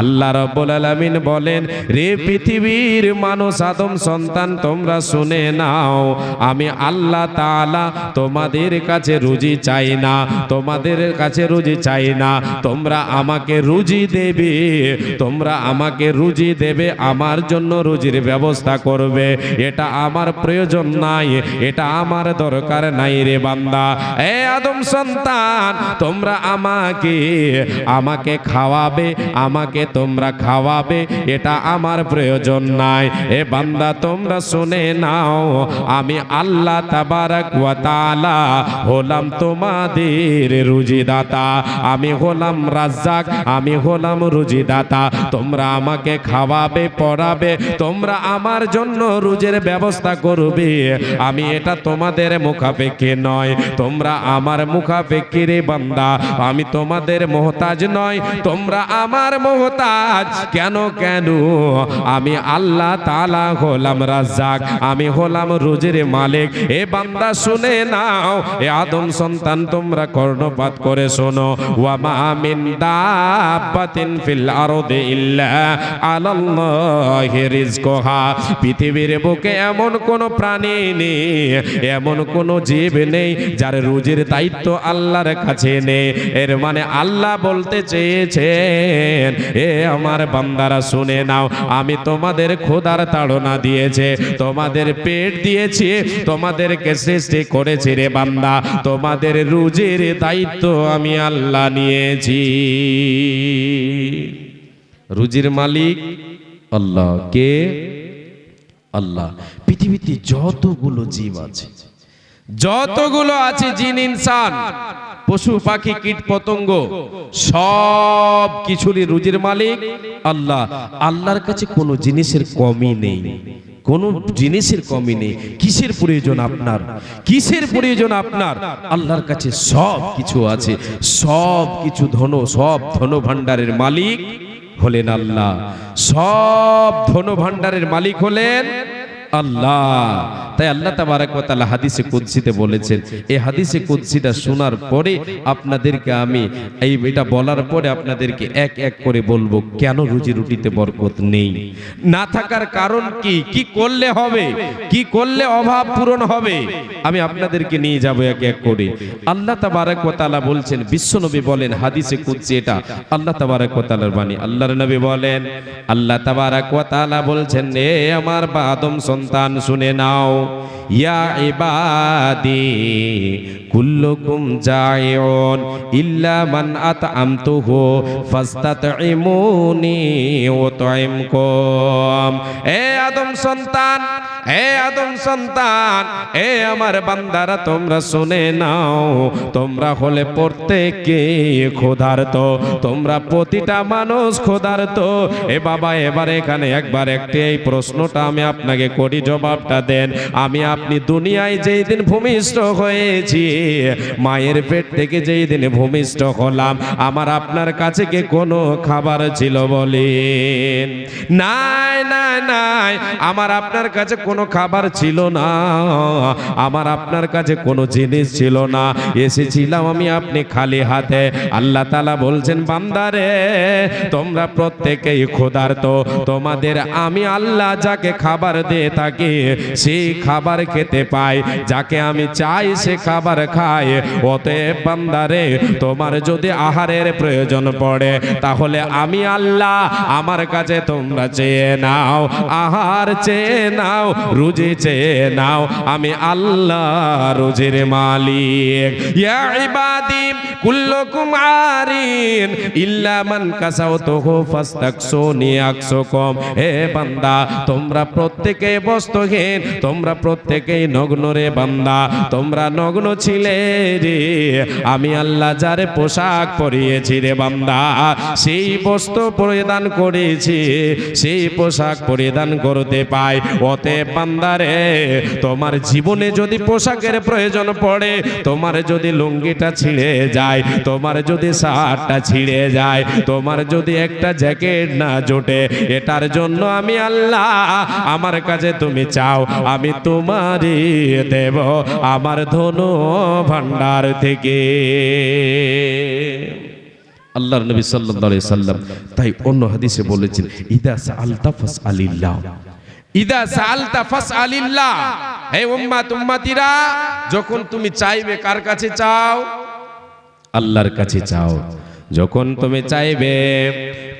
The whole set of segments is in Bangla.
আল্লাহ রব্বুল আলামিন বলেন, রে পৃথিবীর মানুষ, আদম সন্তান, তোমরা শুনে নাও, আমি আল্লাহ তাআলা তোমাদের কাছে রুজি চাই না, তোমাদের কাছে রুজি চাই না। তোমরা আমাকে রুজি দেবে, তোমরা আমাকে রুজি দেবে, আমার জন্য রুজির ব্যবস্থা করবে। এটা আমার প্রয়োজন নাই, এটা আমার দরকার নাই রে বান্দা। এ আদম সন্তান, তোমরা আমাকে আমাকে খাওয়াবে, আমাকে তোমরা খাওয়াবে, এটা আমার প্রয়োজন নাই। এ বান্দা, তোমরা শুনে নাও, আমি আল্লাহ তাবারাক হলাম তোমাদের রুজিদাতা। আমি হলাম রাজ্জাক, আমি হলাম রুজিদাতা। তোমরা আমাকে খাওয়াবে, পড়াবে, তোমরা আমার জন্য রুজের ব্যবস্থা করবে। আমি এটা তোমাদের মুখাপেক্ষি নয়, তোমরা আমার মুখাপেক্ষি রে বান্দা। আমি তোমাদের মোহতাজ নয়, তোমরা আমার মোহতাজ কেন কেন? আমি আল্লাহ তাআলা হলাম রাজ্জাক, আমি হলাম রুজের মালিক। এ বান্দা শুনে নাও, এ আদম সন্তান তোমরা কর্ণপাত করে শোনো। পৃথিবীর বুকে এমন কোন প্রাণী নেই, এমন কোন জীব নেই যার রুজির দায়িত্ব আল্লাহর কাছে নেই। এর মানে আল্লাহ বলতে চেয়েছেন আমার বান্দারা, শুনে নাও, আমি তোমাদের খোদার তাড়না দিয়েছে, তোমাদের পেট দিয়েছি, তোমাদেরকে সৃষ্টি করেছি রে বান্দা, তোমাদের রুজির দায়িত্ব আমি আল্লাহ নিয়েছি। রুজির মালিক আল্লাহ, কে? আল্লাহ। পৃথিবীতে যতগুলো জীব আছে, যতগুলো আছে জিন, ইনসান পশু পাখি, কীট পতঙ্গ, সব কিছুরই রুজির মালিক আল্লাহ। আল্লাহর কাছে কোনো জিনিসের কমই নেই। কোন জিনিসের কমই নেই। কিসের প্রয়োজন আপনার? কিসের প্রয়োজন আপনার? আল্লাহর কাছে সব কিছু আছে। সব কিছু ধন, সব ধন ভাণ্ডারের মালিক হলেন আল্লাহ। সব ধন ভাণ্ডারের মালিক হলেন আল্লাহ। তাই আল্লাহ তাবারাক ওয়া হাদিসে কুদ্সিতে বলেছেন, এই হাদিসে কুদ্সিটা শোনার পরে আপনাদেরকে আমি এই এটা বলার পরে আপনাদেরকে এক এক করে বলব, কেন রুজি রুটিতে বরকত নেই? না থাকার কারণ কি? কি করলে হবে? কি করলে অভাব পূরণ হবে? আমি আপনাদেরকে নিয়ে যাব এক এক করে। আল্লাহ তাবারাক ওয়া তাআলা বলছেন বিশ্বনবী বলেন, হাদিসে কুদসি এটা। আল্লাহ তাবারাক ওয়া বাণী। আল্লাহর নবী বলেন, আল্লাহ তাবারাক ওয়া বলছেন, এ আমার বা আদম সন্তান, শুনে নাও। ইয়া ইবাদি কুল্লুকুম জাইউন ইল্লা মান আতআমতুহু ফাস্তাতইমুনি ওয়াতইমকুম এ আদম সন্তান এ আদম সন্তান এ আমার বান্দারা, তোমরা শুনে নাও, তোমরা হলে প্রত্যেকে ক্ষুধার্ত, তোমরা প্রতিটা মানুষ ক্ষুধার্ত। এ বাবা, এবার এখানে একবার একটি এই প্রশ্নটা আমি আপনাকে করি, জবাবটা দেন। আমি আপনি দুনিয়ায় যেই দিন ভূমিষ্ঠ হয়েছি, মায়ের পেট থেকে যেই দিন ভূমিষ্ঠ হলাম, আমার আপনার কাছে কি কোনো খাবার ছিল বলেন? নাই নাই নাই, আমার আপনার কাছে কোনো খাবার ছিল না। আমার আপনার কাছে কোনো জিনিস ছিল না। এসেছিলাম আমি আপনি খালি হাতে। আল্লাহ তালা বলছেন বান্দারে তোমরা প্রত্যেকেই ক্ষুধার্ত। তোমাদের আমি আল্লাহ যাকে খাবার দিয়ে থাকি, সেই খাবার খেতে পাই। যাকে আমি চাই, সে খাবার খায়। অতএব বান্দারে তোমার যদি আহারের প্রয়োজন পড়ে, তাহলে আমি আল্লাহ আমার কাছে তোমরা চেয়ে নাও, আহার চেয়ে নাও রুজি চেয়ে নাও, আমি আল্লাহ রুজির মালিক। নগ্ন রে বান্দা, তোমরা নগ্ন ছিলে রে। আমি আল্লাহ যারে পোশাক পরিয়েছি রে বান্দা, সেই বস্ত্র পরিধান করেছি, সেই পোশাক পরিধান করতে পাই। অতে বান্দারে, তোমার জীবনে যদি পোশাকের প্রয়োজন পড়ে, তোমার যদি লুঙ্গিটা ছিঁড়ে যায়, তোমার যদি শার্টটা ছিঁড়ে যায়, তোমার যদি একটা জ্যাকেট না জোটে, এটার জন্য আমি আল্লাহ আমার কাছে তুমি চাও, আমি তোমারই দেব আমার ধনু ভান্ডার থেকে। আল্লাহর নবী সাল্লাল্লাহু আলাইহি সাল্লাম তাই অন্য হাদিসে বলেছেন, ইদা সাআলতা ফাসআলিল্লাহ। ইদা সাআলতা ফাসআলিল্লাহ। হে উম্মাত, উম্মাতিরা, যখন তুমি চাইবে কার কাছে চাও? আল্লাহর কাছে চাও। যখন তুমি চাইবে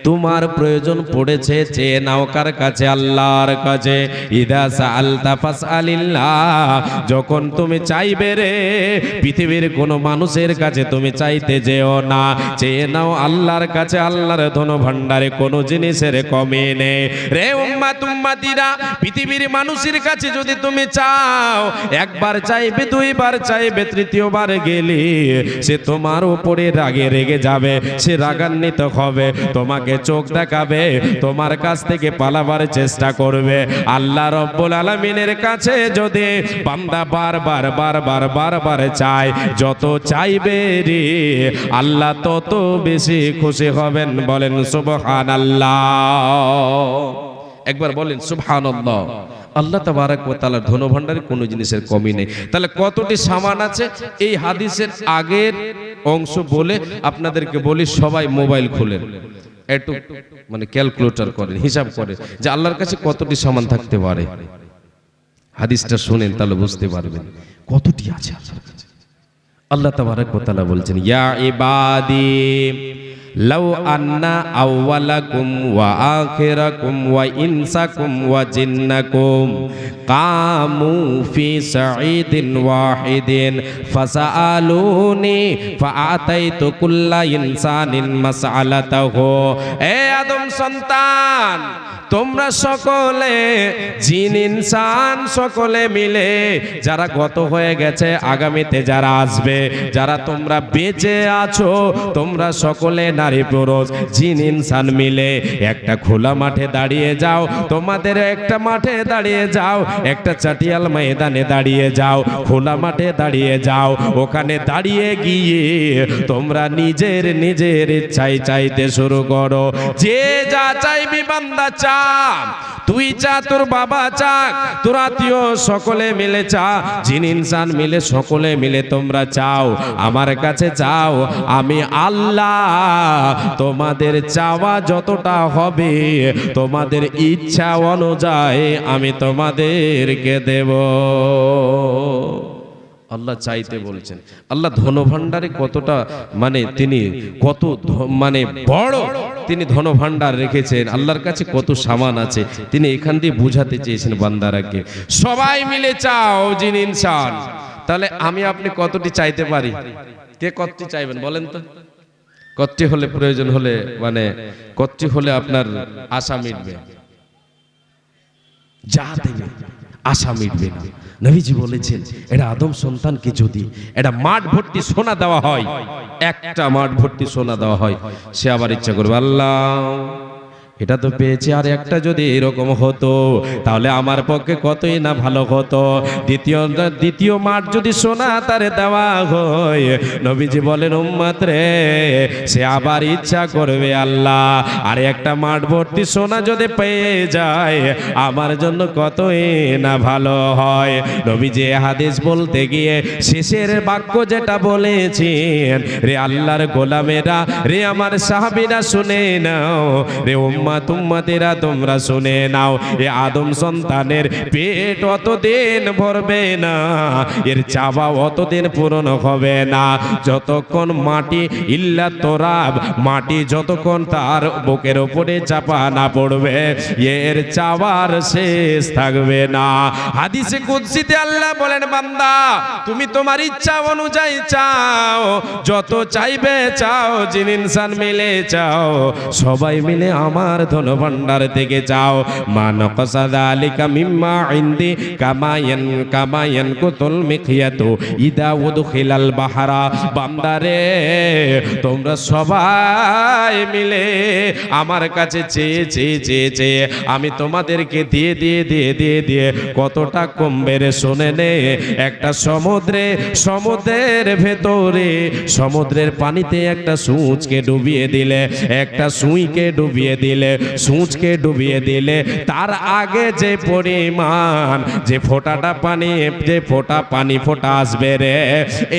তোমার প্রয়োজন পড়েছে, চেয়ে নাও কার কাছে? আল্লাহর কাছে। ইদা সাআলতা ফাসআলিল্লাহ, যখন তুমি চাইবে রে, পৃথিবীর কোনো মানুষের কাছে তুমি চাইতে যেও না। চেয়ে নাও আল্লাহর কাছে, আল্লাহর ধন ভান্ডারে কোনো জিনিসের কমে নেই। রে উম্মাত উম্মাতিরা পৃথিবীর মানুষের কাছে যদি তুমি চাও, একবার চাইবে, দুইবার চাইবে, তৃতীয়বার গেলে সে তোমার উপরে রাগে রেগে যাবে, সে রাগান্বিত হবে। তোমাকে চোখ দেখাবে, তোমার কাছ থেকে পালাবার চেষ্টা করবে। আল্লাহ রব্বুল আলমিনের কাছে যদি বান্দা বারবার বারবার বারবার চায়, যত চাইবে রে, আল্লাহ তত বেশি খুশি হবেন। বলেন সুবহান একবার বলেন সুবহান আল্লাহ তাবারাক ওয়া তাআলার ধনভাণ্ডারে কোনো জিনিসের কমি নেই। তাহলে কতটি সামান আছে? এই হাদিসের আগের অংশ বলে আপনাদেরকে বলি, সবাই মোবাইল খুলেন। একটু মানে ক্যালকুলেটর করেন, হিসাব করে যে আল্লাহর কাছে কতটি সমান থাকতে পারে। হাদিসটা শুনেন তাহলে বুঝতে পারবেন। কতটি আছে আল্লাহর কাছে? আল্লাহ তাবারাক ওয়া তাআলা বলছেন, ইয়া ইবাদি লাউ আন্না আউওয়ালাকুম ওয়া আখিরাকুম ওয়া ইনসাকুম ওয়া জিন্নাকুম। কামু ফি সাঈদিন ওয়াহিদিন। ফাসআলুনি ফাআতাইতু কুল্লা ইনসানিন মাসআলাতাহু। এ আদম সন্তান তোমরা সকলে, জিন, ইনসান সকলে মিলে যারা গত হয়ে গেছে, আগামীতে যারা আসবে, যারা তোমরা বেঁচে আছো, তোমরা সকলে নারী পুরুষ, জিন, ইনসান মিলে একটা খোলা মাঠে দাঁড়িয়ে যাও, তোমাদের একটা মাঠে দাঁড়িয়ে যাও, একটা চাটিয়াল ময়দানে দাঁড়িয়ে যাও, খোলা মাঠে দাঁড়িয়ে যাও, ওখানে দাঁড়িয়ে গিয়ে তোমরা নিজের নিজের ইচ্ছাই চাইতে শুরু করো, যে যা চাইবি বান্দা চা তুই চা তোর বাবা চাক তোর আত্মীয় সকলে মিলে চা জিন ইনসান মিলে সকলে মিলে তোমরা চাও আমার কাছে চাও আমি আল্লাহ তোমাদের চাওয়া যতটা হবে, তোমাদের ইচ্ছা অনুযায়ী আমি তোমাদেরকে দেব। আল্লাহ চাইতে বলছেন, আল্লাহ ধনভাণ্ডারে কতটা মানে তিনি কত মানে বড় তিনি ধনভাণ্ডার রেখেছেন। আল্লাহর কাছে কত সামান আছে, তিনি এখান দিয়ে বুঝাতে চেয়েছেন বান্দারাকে। সবাই মিলে চাও যিনি ইনসান। তাহলে আমি আপনি কতটি চাইতে পারি? কে কতটি চাইবেন বলেন তো? কতটি হলে প্রয়োজন হলে মানে কতটি হলে আপনার আশা মিটবে? যা দেবে। আশা মিটবে না। নবীজি বলেছেন এটা আদম সন্তানকে যদি এটা মাঠ ভর্তি সোনা দেওয়া হয়, একটা মাঠ ভর্তি সোনা দেওয়া হয়, সে আবার ইচ্ছা করবে আল্লাহ। এটা তো পেয়েছি, আর একটা যদি এরকম হতো, তাহলে আমার পক্ষে কতই না ভালো হতো। দ্বিতীয় দ্বিতীয় মাঠ যদি সোনা তারে দেওয়া হয়, নবীজি বলেন, উম্মাত রে, সে আবার ইচ্ছা করবে আল্লাহ। আর একটা মাঠ ভর্তি সোনা যদি পেয়ে যায়, আমার জন্য কতই না ভালো হয়। নবীজি হাদিস বলতে গিয়ে শেষের বাক্য যেটা বলেছেন, রে আল্লাহর গোলামেরা, রে আমার সাহাবীরা শুনে নাও, রে উম্মা তুম্মাতেরা তোমরা শুনে নাও, এ আদম সন্তানের পেট অতদিন ভরবে না, এর চাওয়া অতদিন পূরণ হবে না। যতক্ষণ মাটি ইল্লা তোরাব, মাটি যতক্ষণ তার বুকের উপরে চাপা না পড়বে, এর চাওয়ার শেষ থাকবে না। হাদিসে কুদসিতে আল্লাহ বলেন, বান্দা, তুমি তোমার ইচ্ছা অনুযায়ী চাও, যত চাইবে চাও, জিন ইনসান মিলে চাও, সবাই মিলে আমার ধন ভান্ডার থেকে চাও। মান কসাদা আলিকা মিম্মা ইন্দি কামায়ান কামায়ান কুতুল মিখিয়াতু ইদা উদখিলাল বাহারা। বান্দারে, তোমরা সবাই মিলে আমার কাছে চেয়ে চেয়ে চেয়ে চেয়ে আমি তোমাদেরকে দিয়ে দিয়ে দিয়ে দিয়ে দিয়ে কতটা কমবে রে শোনে নে। একটা সমুদ্রে, সমুদ্রের ভেতরে সমুদ্রের পানিতে একটা সুঁচকে ডুবিয়ে দিলে, একটা সুইকে ডুবিয়ে দিলে দিলে, সূচকে ডুবিয়ে দিলে, তার আগে যে পরিমাণ, যে ফোঁটাটা পানি, যে ফোঁটা পানি ফোঁটা আসবে রে,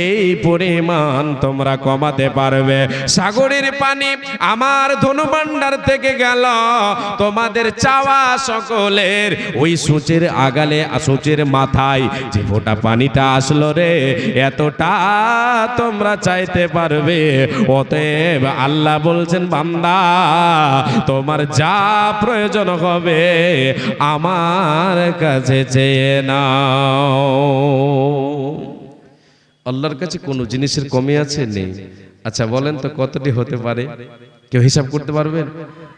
এই পরিমাণ তোমরা কমাতে পারবে। সাগরের পানি আমার ধনুভাণ্ডার থেকে গেল, তোমাদের চাওয়া সকলের ওই সূচের আগালে, সূচের মাথায় যে ফোঁটা পানিটা আসলো রে, এতটা তোমরা চাইতে পারবে। অতএব আল্লাহ বলছেন, বান্দা, তোমার যা প্রয়োজন হবে আমার কাছে চেয়ে নাও। আল্লাহর কাছে কোনো জিনিসের কমে আছে? নেই। আচ্ছা বলেন তো কতটি হতে পারে? কেউ হিসাব করতে পারবেন?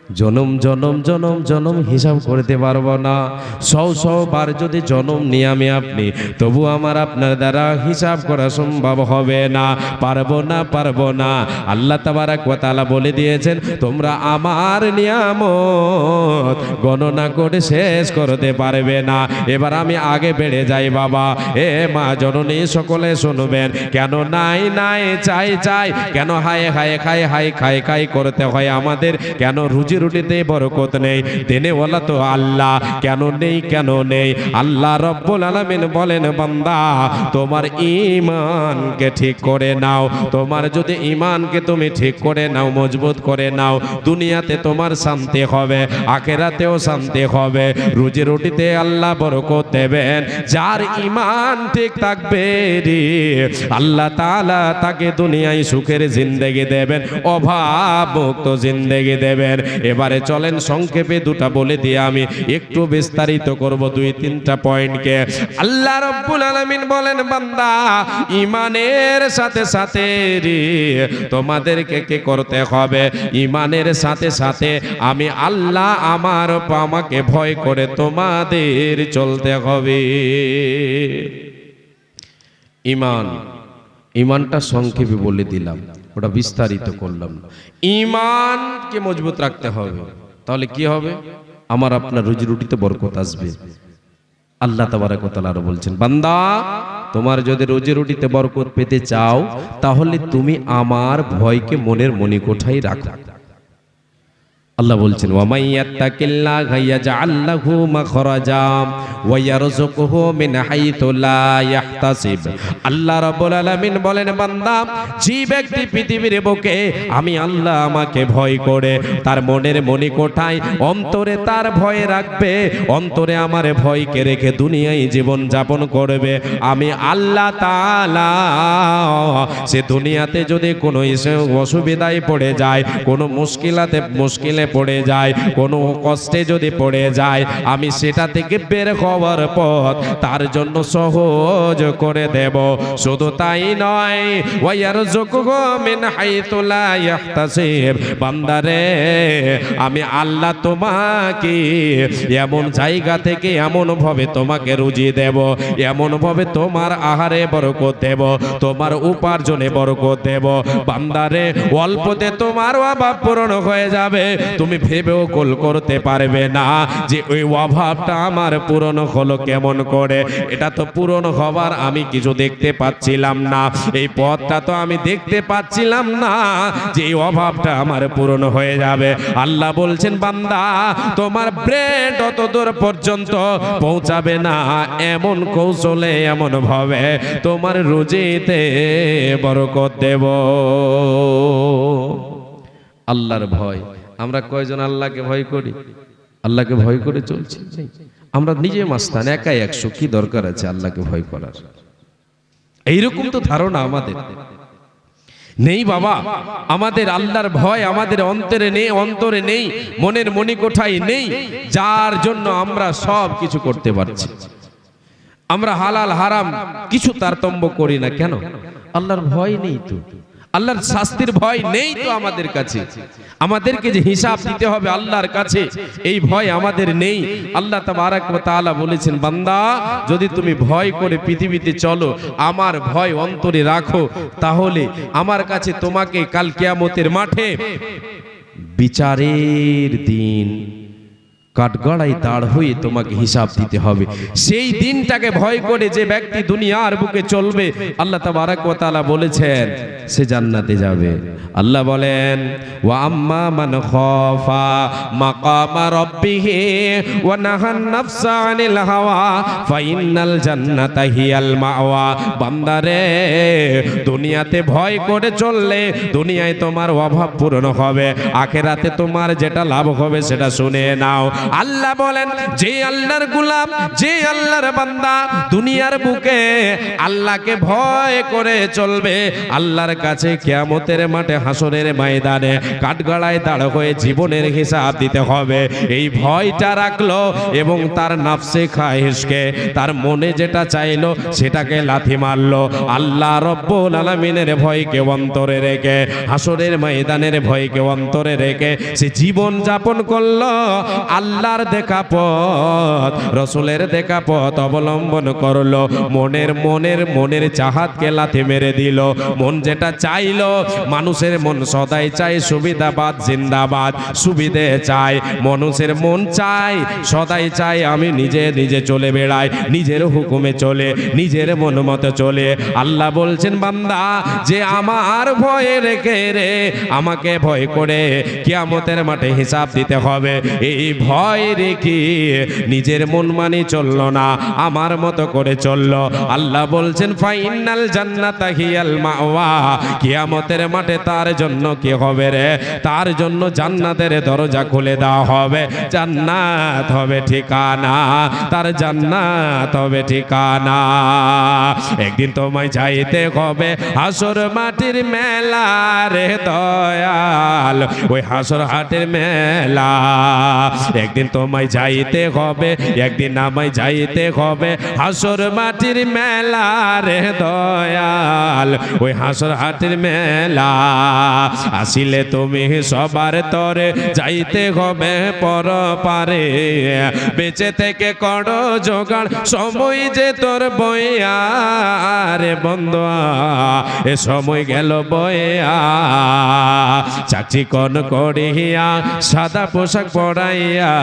জনম জনম জনম জনম হিসাব করতে পারব না সৌ সৌ বার যদি জনম নিয়ে আমি আপনি তবু আমার আপনার দ্বারা হিসাব করা সম্ভব হবে না পারব না পারব না আল্লাহ তাবারাক ওয়া তাআলা বলে দিয়েছেন তোমরা আমার নিয়ামত গণনা করে শেষ করতে পারবে না এবার আমি আগে বেড়ে যাই বাবা এ মা জননী সকলে শুনবেন কেন নাই নাই চাই চাই কেন হায় হায় খায় হায় খায় খাই করতে হয় আমাদের কেন রুজি রুটিতে বরকত নেই। দেনে বলা তো আল্লাহ, কেন নেই কেন নেই? আল্লাহ রব্বুল আলামিন বলেন, বান্দা, তোমার ইমানকে ঠিক করে নাও। তোমার যদি ইমানকে তুমি ঠিক করে নাও, মজবুত করে নাও, দুনিয়াতে তোমার শান্তি হবে, আখেরাতেও শান্তি হবে। রুজি রুটিতে আল্লাহ বরকত দেবেন। যার ইমান ঠিক থাকবে রে, আল্লাহ তাআলা তাকে দুনিয়ায় সুখের জিন্দেগি দেবেন অভাব মুক্ত জিন্দেগি দেবেন। এবারে চলেন সংক্ষেপে দুটা বলে দিয়ে আমি একটু বিস্তারিত করব দুই, তিনটা পয়েন্টকে। আল্লাহ রব্বুল আলামিন বলেন, বান্দা ইমানের সাথে সাথে তোমাদেরকে কে করতে হবে? ইমানের সাথে সাথে আমি আল্লাহ আমার আমাকে ভয় করে তোমাদের চলতে হবে। ইমান ইমানটা সংক্ষেপে বলে দিলাম। ওটা বিস্তারিত করলাম। ইমানকে মজবুত রাখতে হবে। তাহলে কি হবে? আমার আপনার রুজি রুটিতে বরকত আসবে। আল্লাহ তাবারাক ওয়া তাআলা আরও বলছেন, বান্দা, তোমার যদি রুজি রুটিতে বরকত পেতে চাও, তাহলে তুমি আমার ভয়কে মনের মণিকোঠায় রাখো আল্লাহ বলছেন ওয়ামাইয়াত্তাকিল্লাহা ইয়াজআল লাহু মাখরাজা ওয়া ইয়ারযুকুহু মিন হাইথু আল্লাহ রাব্বুল আলামিন বলেন আমি আল্লাহ আমাকে ভয় করে, তার মনের মনি অন্তরে তার ভয় রাখবে, অন্তরে আমার ভয়কে রেখে দুনিয়ায় জীবন যাপন করবে। আমি আল্লাহ সে দুনিয়াতে যদি কোনো অসুবিধায় পড়ে যায়, কোনো মুশকিলাতে, মুশকিলে পড়ে যায়, কোনো কষ্টে যদি পড়ে যায়, আমি সেটা থেকে বের হওয়ার পথ তার জন্য সহজ করে দেব। শুধু তাই নয় বান্দারে, আমি আল্লাহ তোমাকে এমন জায়গা থেকে এমন ভাবে তোমাকে রুজি দেব এমন ভাবে তোমার আহারে বরকত দেব, তোমার উপার্জনে বরকত দেব। বান্দারে, অল্পতে তোমার অভাব পূরণ হয়ে যাবে। তুমি ভেবেও গোল করতে পারবে না যে ওই অভাবটা আমার পূরণ হলো কেমন করে। এটা তো পূরণ হবার আমি কিছু দেখতে পাচ্ছিলাম না। এই পথটা তো আমি দেখতে পাচ্ছিলাম না যে এই অভাবটা আমার পূরণ হয়ে যাবে। আল্লাহ বলছেন, বান্দা, তোমার ব্রেন তত দূর পর্যন্ত পৌঁছাবে না। এমন কৌশলে এমন ভাবে তোমার রুজিতে বরকত দেব। আল্লাহর ভয়। আমরা কয়জন আল্লাহকে ভয় করি? আল্লাহকে ভয় করে চলছি। আমরা নিজে মাস্তান, একাই একশো। কি দরকার আছে আল্লাহকে ভয় করার? এইরকম তো ধারণা আমাদের। নেই বাবা, আমাদের আল্লাহর ভয় আমাদের অন্তরে নেই অন্তরে নেই, মনের মণিকোঠায় নেই, যার জন্য আমরা সব কিছু করতে পারছি। আমরা হালাল, হারাম কিছু তারতম্য করি না কেন? আল্লাহর ভয় নেই তো। আল্লাহর শাস্তির ভয় নেই তো আমাদের কাছে। আমাদেরকে যে হিসাব দিতে হবে আল্লাহর কাছে এই ভয় আমাদের নেই। আল্লাহ তাআলা বলেছেন বান্দা যদি তুমি ভয় করে পৃথিবীতে চলো আমার ভয় অন্তরে রাখো। তাহলে আমার কাছে তোমাকে কাল কিয়ামতের মাঠে বিচারের দিন। কাঠগড়াই দাঁড় হয়ে তোমাকে হিসাব দিতে হবে। সেই দিনটাকে ভয় করে যে ব্যক্তি দুনিয়ার বুকে চলবে, আল্লাহ তাবারাক ওয়া তাআলা বলেছেন, সে জান্নাতে যাবে। আল্লাহ বলেন, ওয়া আম্মা মান খাফা মাকামা রাব্বিহি ওয়া নাহান নাফসা হাওয়া ফাইনাল জান্নাতা হিয়াল মাওয়া। বান্দারে, দুনিয়াতে ভয় করে চললে দুনিয়ায় তোমার অভাব পূরণ হবে, আখেরাতে তোমার যেটা লাভ হবে সেটা শুনে নাও। আল্লাহ বলেন, যে আল্লাহর গুলাম, যে আল্লাহর বান্দা দুনিয়ার বুকে আল্লাহকে ভয় করে চলবে, আল্লাহর কাছে কিয়ামতের মাঠে হাসরের ময়দানে কাঠগড়ায় দাঁড় হয়ে জীবনের হিসাব দিতে হবে। এই ভয়টা রাখল এবং তার নাফসে খাহিসকে তার মনে যেটা চাইলো সেটাকে লাথি মারলো। আল্লাহ রব্বুল আলামিনের ভয়কে অন্তরে রেখে, হাসরের ময়দানের ভয়কে অন্তরে রেখে সে জীবন যাপন করল আল্লাহর দেখা পথ, রসুলের দেখা পথ অবলম্বন করল। মনের মনের মনের চাহাতকে লাথি মেরে দিল। মন যেটা চাইলো, মানুষের মন সদাই চাই সুবিধাবাদ, জিন্দাবাদ। সুবিধে চায়, মানুষের মন চাই সদাই চাই আমি নিজে নিজে চলে বেড়াই, নিজের হুকুমে চলে, নিজের মন মতো চলে। আল্লাহ বলছেন, বান্দা, যে আমার ভয়ে রেখে রে, আমাকে ভয় করে, কিয়ামতের মাঠে হিসাব দিতে হবে। এই ভয় রেখে নিজের মন মানি চলল না, আমার মতো করে চলল। আল্লাহ বলছেন, ফাইনাল জান্নাতা হিয়াল মাওয়া, কিয়ামতের মাঠে তার জন্য কি হবে রে? তার জন্য জান্নাতের দরজা খুলে দেওয়া হবে। জান্নাত হবে ঠিকানা, তার জান্নাত হবে ঠিকানা। একদিন তোমায় যাইতে হবে হাসর মাটির মেলা রে দয়াল, ওই হাসর হাটের মেলা। একদিন তোমায় যাইতে হবে একদিন আমায় যাইতে হবে। হাসর মাটির মেলা রে দয়াল ওই হাসর হাটের মেলা। আসিলে তুমি সবার তরে, যাইতে হবে পর পারে বেঁচে থেকে করো জোগাড়, সময় যে তোর বইয়া। রে বন্ধু এ সময় গেল বইয়া। চাচি কন করিয়া সাদা পোশাক পরাইয়া।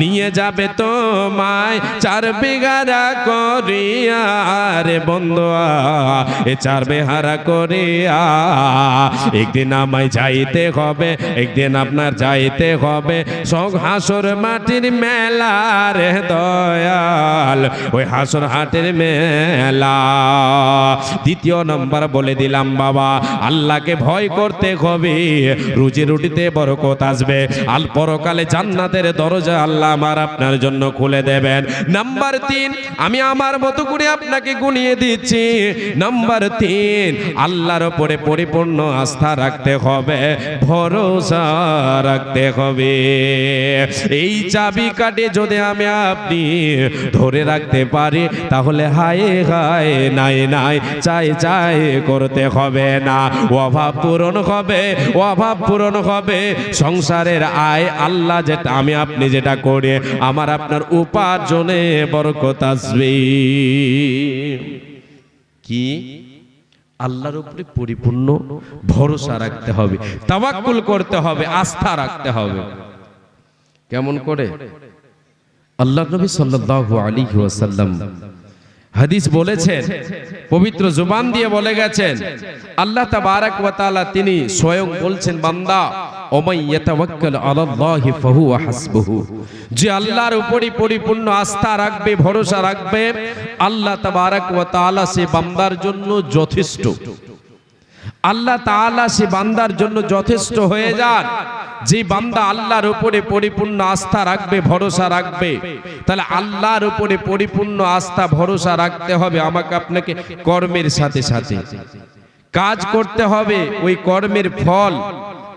নিয়ে যাবে তোমায় চার বিঘারা করিয়া। রে বন্ধু এ চার বেহারা করিয়া। একদিন আমায় যাইতে হবে, একদিন আপনার যাইতে হবে। সব হাসর মাটির মেলা রে দয়াল, ওই হাসর হাটের মেলা। দ্বিতীয় নম্বর বলে দিলাম, বাবা, আল্লাহকে ভয় করতে হবে। রুজি রুটিতে বরকত আসবে। আল পরকালে জান্নাতের দরজা আল্লাহ আমার আপনার জন্য খুলে দেবেন। নাম্বার তিন, আমি আমার মতো করে আপনাকে গুনিয়ে দিচ্ছি। নাম্বার তিন আল্লাহর উপরে পরিপূর্ণ আস্থা রাখতে হবে, ভরসা রাখতে হবে। এই চাবি কাটে যদি আমি আপনি ধরে রাখতে পারি, তাহলে হায় হায়, নাই নাই, চাই চাই করতে হবে না। অভাব পূরণ হবে, অভাব পূরণ হবে। সংসারের আয় আল্লাহ যেটা, আমি আপনি যেটা করে, আমার আপনার উপার্জনে বরকত আসবে। কি? আল্লাহর উপরে পরিপূর্ণ ভরসা রাখতে হবে, তাওয়াক্কুল করতে হবে, আস্থা রাখতে হবে। কেমন করে? আল্লাহ নবী সাল্লাল্লাহু আলাইহি ওয়াসাল্লাম হাদিস বলেছেন, পবিত্র জুবান দিয়ে বলে গেছেন, আল্লাহ তাবারাক ওয়া তাআলা তিনি স্বয়ং বলছেন, বান্দা যে আল্লাহর উপরই পরিপূর্ণ আস্থা রাখবে, ভরসা রাখবে, আল্লাহ তাবারাক ওয়া তাআলা সে বান্দার জন্য যথেষ্ট। আল্লাহ তাআলা সে বান্দার জন্য যথেষ্ট হয়ে যান। যে বান্দা আল্লাহর উপরে পরিপূর্ণ আস্থা রাখবে, ভরসা রাখবে, তাহলে আল্লাহর উপরে পরিপূর্ণ আস্থা, ভরসা রাখতে হবে আমাকে আপনাকে কর্মের সাথে সাথে। কাজ করতে হবে, ওই কর্মের ফল।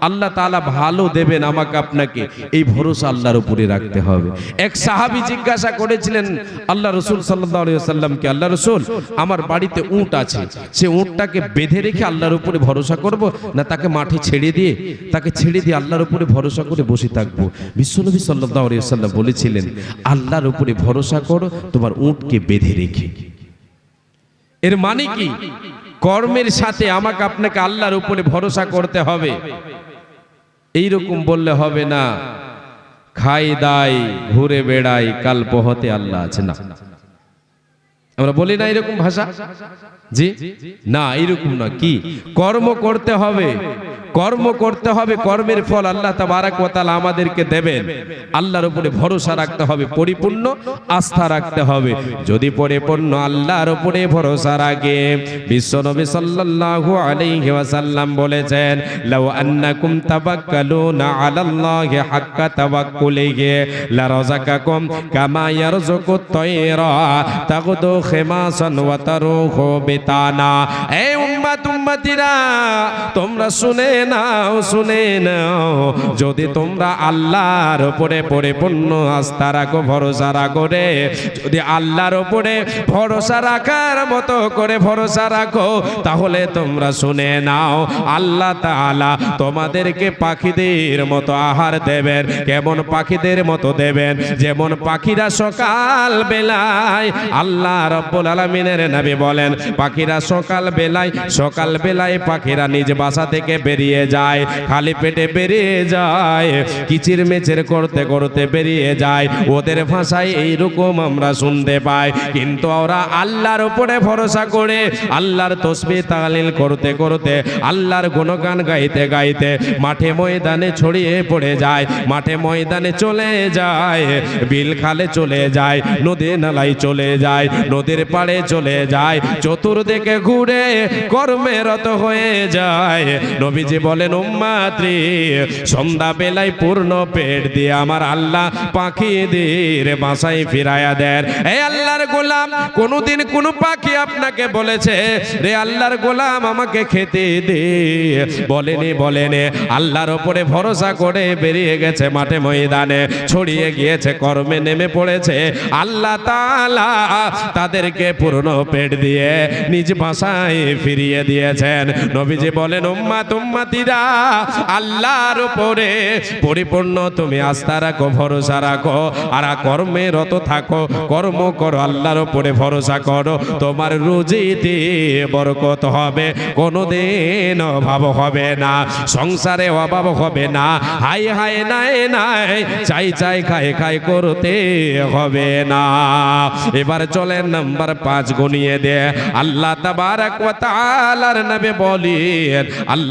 আল্লাহ তাআলা ভালো দেবেন আমাকে আপনাকে। এই ভরসা আল্লাহর উপরে রাখতে হবে। এক সাহাবী জিজ্ঞাসা করেছিলেন, আল্লাহ রসুল সাল্লামকে আল্লাহ রসুল, আমার বাড়িতে উট আছে। সে উঁটটাকে বেঁধে রেখে আল্লাহর উপরে ভরসা করব না তাকে মাঠে ছেড়ে দিয়ে, তাকে ছেড়ে দিয়ে আল্লাহর উপরে ভরসা করে বসে থাকব? বিশ্বনবী সাল্লাল্লাহু আলাইহি বলেছিলেন, আল্লাহর উপরে ভরসা করো, তোমার উটকে বেঁধে রেখে। এর মানে কি? কর্মের সাথে আমাকে আপনাকে আল্লাহর উপরে ভরসা করতে হবে। এই রকম বললে হবে না। খাই দায় ঘুরে বেড়াই কাল পহতে আল্লাহ আছে না। আমরা বলি না এরকম ভাষা? জি? না এরকম না। কি? কর্ম করতে হবে। কর্ম করতে হবে, কর্মের ফল আল্লাহ তাবারাক ওয়া তাআলা আমাদেরকে দেবেন। আল্লাহর উপরে ভরসা রাখতে হবে, পরিপূর্ণ আস্থা রাখতে হবে। যদি পরিপূর্ণ আল্লাহর উপরে ভরসা রাখে, বিশ্বনবী সাল্লাল্লাহু আলাইহি ওয়াসাল্লাম বলেছেন, লাউ আন্নাকুম তাওয়াক্কালুনা আলাল্লাহি হাক্কা তাওয়াক্কুলিহি লা রাযাকাকুম কামা ইয়ারযুকুত তায়রা তাগদু উম্মতিরা, তোমরা শুনে নাও শুনে নাও। যদি তোমরা আল্লাহর উপরে পরিপূর্ণ আস্থা রাখো, ভরসা রাখো রে। যদি আল্লাহর উপরে ভরসা রাখার মতো করে ভরসা রাখো, তাহলে তোমরা শুনে নাও। আল্লাহ তাআলা তোমাদেরকে পাখিদের মতো আহার দেবেন, কেমন পাখিদের মতো দেবেন। যেমন পাখিরা সকাল বেলায় আল্লাহ রব্বুল আলামিনের নবী বলেন, পাখিরা সকাল বেলায় সকাল বেলায় পাখিরা নিজ বাসা থেকে বেরিয়ে যায়, খালি পেটে বেরিয়ে যায়, কিচির মেচের করতে করতে বেরিয়ে যায়, ওদের ভাষায় এইরকম আমরা শুনতে পাই। কিন্তু ওরা আল্লাহর উপরে ভরসা করে, আল্লাহর তসবি তালিল করতে করতে, আল্লাহর গুণগান গাইতে গাইতে মাঠে ময়দানে ছড়িয়ে পড়ে যায়, মাঠে ময়দানে চলে যায়, বিল খালে চলে যায়, নদী নালায় চলে যায় নদীর পাড়ে চলে যায়, চতুর্দিকে ঘুরে কর্মে রত হয়ে যায়। নবীজি বলেন উম্মাত্রি সন্ধ্যা বেলায় পূর্ণ পেট দিয়ে আমার আল্লাহ পাখিদের বাসায় ফিরায়া দেন। এই আল্লাহর গোলাম, কোনোদিন কোন পাখি আপনাকে বলেছে, রে আল্লাহর গোলাম, আমাকে খেতে দে। বলেনি বলেনি। আল্লাহর ওপরে ভরসা করে বেরিয়ে গেছে মাঠে ময়দানে, ছড়িয়ে গিয়েছে, কর্মে নেমে পড়েছে। আল্লাহ তাআলা তাদেরকে পূর্ণ পেট দিয়ে নিজ ভাষায় ফিরিয়ে দিয়েছেন। নবীজি বলেন, উম্মাত উম্মাতিরা, আল্লাহর উপরে পরিপূর্ণ, তুমি আস্থা রাখো, ভরসা রাখো, আর কর্মে রত থাকো, কর্ম করো, আল্লাহর উপরে ভরসা করো। তোমার রুজিতে বরকত হবে, কোনোদিন অভাব হবে না, সংসারে অভাব হবে না হাই হাই নাই নাই, চাই চাই খাই খাই করতে হবে না। এবার চলেন নাম্বার পাঁচ গুনিয়ে দে। আল্লাহ তাবারাক ওয়া তাআলার নবী বলেন আল্লাহ